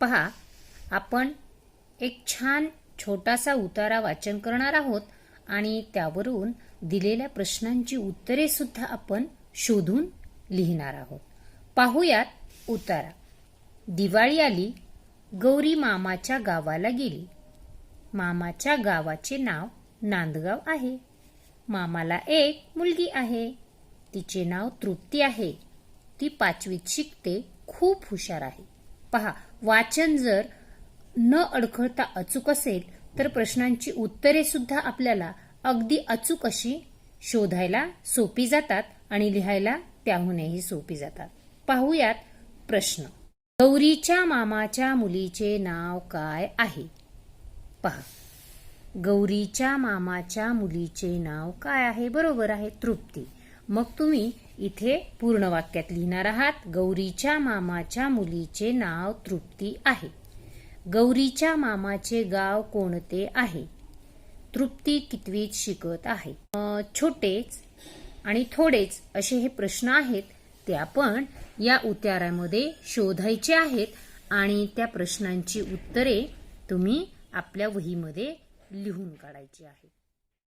पहा आपण एक छान छोटासा उतारा वाचन करणार आहोत आणि त्यावरून दिलेल्या प्रश्नांची उत्तरे सुद्धा आपण शोधून लिहिणार आहोत. पाहूयात उतारा. दिवाळी आली गौरी मामाच्या गावाला गेली. मामाच्या गावाचे नाव नांदगाव आहे. मामाला एक मुलगी आहे. तिचे नाव तृप्ती आहे. ती पाचवीत शिकते खूप हुशार आहे. पहा वाचन जर न अडखळता अचूक असेल तर प्रश्नांची उत्तरे सुद्धा आपल्याला अगदी अचूक अशी शोधायला सोपी जातात आणि लिहायला त्याहूनही सोपी जातात. पाहूयात प्रश्न. गौरीच्या मामाच्या मुलीचे नाव काय आहे? पहा. गौरीच्या मामाच्या मुलीचे नाव काय आहे? बरोबर आहे तृप्ती. मग तुम्ही इथे पूर्ण वाक्यात लिहिणार आहात गौरीच्या मामाच्या मुलीचे नाव तृप्ती आहे. गौरीच्या मामाचे गाव कोणते आहे? तृप्ती कितवीत शिकत आहे? छोटेच आणि थोडेच असे हे प्रश्न आहेत ते आपण या उतारामध्ये शोधायचे आहेत आणि त्या प्रश्नांची उत्तरे तुम्ही आपल्या वहीमध्ये लिहून काढायची आहेत.